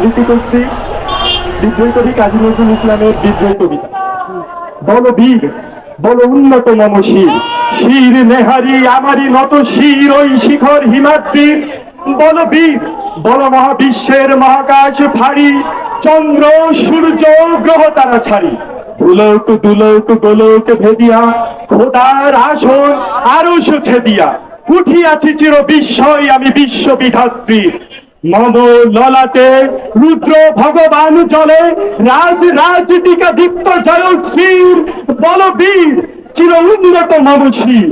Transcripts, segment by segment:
আবৃত্তি করছি। বিদ্রোহী কবি কাজী নজরুল ইসলামের বিদ্রোহী কবিতা। বল বীর, বল উন্নত মম শির শির নেহারি আমারি নত শির, ওই শিখর হিমাদ্রির। বল বীর, বল মহাবিশ্বের মহাকাশ ফাড়ি, চন্দ্র, সূর্য, গ্রহ তারা ছাড়ি। পুলক দুলক, গোলক ভেদিয়া, খোদার আসন আরও ছেদিয়া। উঠিয়াছি চির বিস্ময় আমি বিশ্ব বিধাত্রী। ললাটে রুদ্র ভগবান জলে রাজ রাজ টিকা দীপ্ত জয়শ্রীর বলবীর চির উন্নত মম শির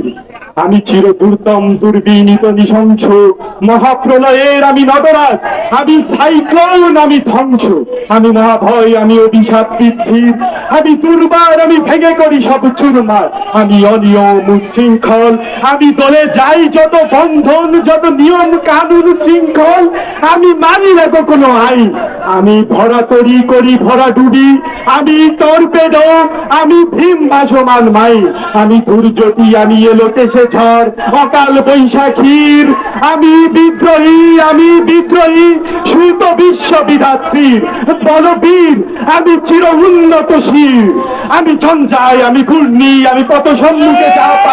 আমি চির দুর্দম, দুর্বিনীত, নৃশংস। মহাপ্রলয়ের আমি নগরাজ, আমি সাইক্লোন, আমি ধ্বংস। আমি মহাভয়, আমি অভিশাপ বৃদ্ধির আমি দুর্বার, আমি ভেঙে করি সব চুরমার। আমি অনিয়ম, উশৃঙ্খল। আমি দলে যাই যত বন্ধন, যত নিয়ম, কানুন, শৃঙ্খল। আমি মানি না কোনো আইন। আমি ভরা তরি করি, ভরা ডুবি আমি তর্পেডো আমি ভীম ভাসমান মাই। আমি দুর্যোগী আমি এলো কেসে ঝড়, অকাল বৈশাখীর। আমি বিদ্রোহী আমি বিদ্রোহী, সুত বিশ্ববিধাত্রীর বলবীর, আমি চির উন্নত শির আমি ঝঞ্ঝাই আমি ঘূর্ণি, আমি কত সম্মুখে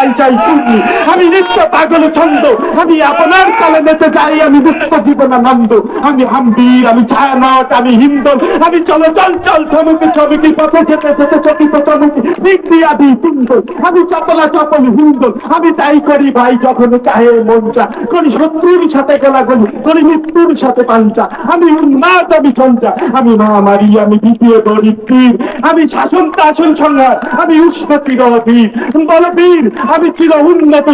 পাই চাই। চূর্ণি আমি নিত্য পাগল ছন্দ। আমি আপনার কালে নেচে যাই, আমি মুক্ত জীবনানন্দ। আমি হাম্বির, আমি ছায়ানট, আমি হিন্দল। আমি চলো, চল চল থমুকি ছমুকি পথে যেতে যেতে, চকিত চমুকি বিক্রি আদি পিন্দল আমি চপলা, চপল, হিন্দল। আমি তাই করি ভাই যখন চাহে মন চা। করি শত্রুর সাথে গলাগলি, করি মৃত্যুর সাথে পাঞ্চা আমি উন্মাদ, আমি সঞ্চা আমি মহামারী, আমি দ্বিতীয় দরিদ্রীর। আমি শাসন তাসন সংঘাত আমি উষ্ণ তীরবীর বলবীর আমি চির উন্নত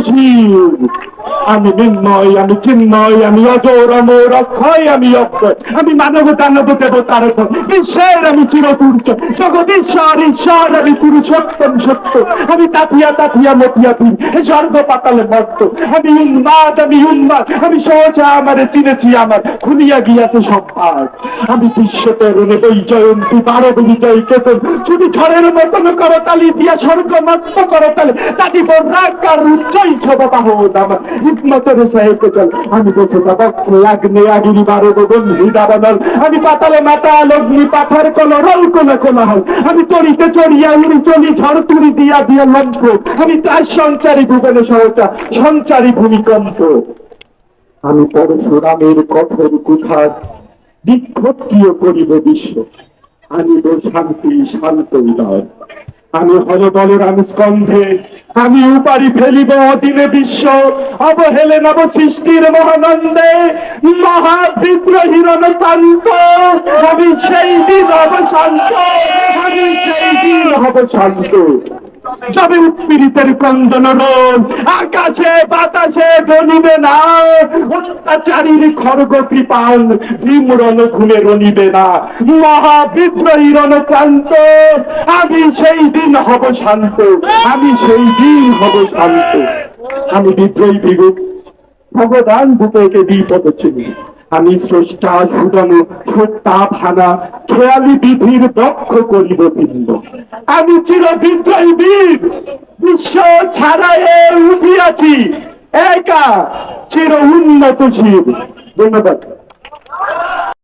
আমি নির্ময় আমি চিন্ময়, আমি অজর অমর অক্ষয় আমি অক্ষয় আমি মানব, দানব, দেবতার ঘর। বিশ্বের আমি চিরপুরুষ জগদীশ্বর ঈশ্বর আমি পুরুষোত্তম সত্য। আমি তাতিয়া তাতিয়া, মতিয়া পীর স্বর্গ পাতালে মত্ত। আমি উন্মাদ আমি উন্মাদ, আমি সহজা আমারে, চিনেছি আমার, খুলিয়া গিয়াছে সব ভাগ আমি বিশ্ব তরুণে বই জয়ন্তী বারো বিজয়, কেতন। ছুটি ঝড়ের মতন করতালি, দিয়া স্বর্গ মত্ত করতালি, তাতি রাগার উচ্চই সবাহ আমার হিকমতের সাহেব চল। আমি বসে বক্ষে আগ্নে আগিরি বারো বন্ধু দাবানল আমি পাতালে মাতাল, অগ্নি পাথার কল রল কোন কোন হল আমি তরিতে চড়িয়া উড়ি চলি, ঝড় তুড়ি দিয়া দিয়া লম্প আমি তার সঞ্চারী ভুবনে সহচা সঞ্চারী ভূমিকম্প। আমি পরশুরামের কঠোর কুঠার বিক্ষত্রিয় করিব বিশ্ব? আনিব শান্তি শান্ত উদয় আমি হল বলরাম স্কন্ধে আমি উপারি ফেলিব অধীনে বিশ্ব, অবহেলে নব সৃষ্টির মহানন্দে মহাবিদ্রোহীর প্রান্ত আমি সেই দিন হব শান্ত আমি সেই দিন হব শান্ত যাবে উৎপীড়িতের ক্রন্দন আকাশে বাতাসে গনিবে না। অত্যাচারীর খড়গ কৃপাল ভীমরণ ঘুমে রনিবে না। মহাবিদ্রোহী রণক্রান্ত আমি সেই দিন হব শান্ত। আমি সেই দিন হব শান্ত। আমি বিদ্রোহী বিগুক ভগবান ভূপেকে বিপদ চিনি। আমি স্রষ্টা সুদন সত্তা ভানা খেয়ালি বিধির দক্ষ করিব ভিন্ন আমি চির বিদ্রোহী বীর, বিশ্ব ছাড়াইয়ে উঠিয়াছি। একা চির উন্নত শিব ধন্যবাদ।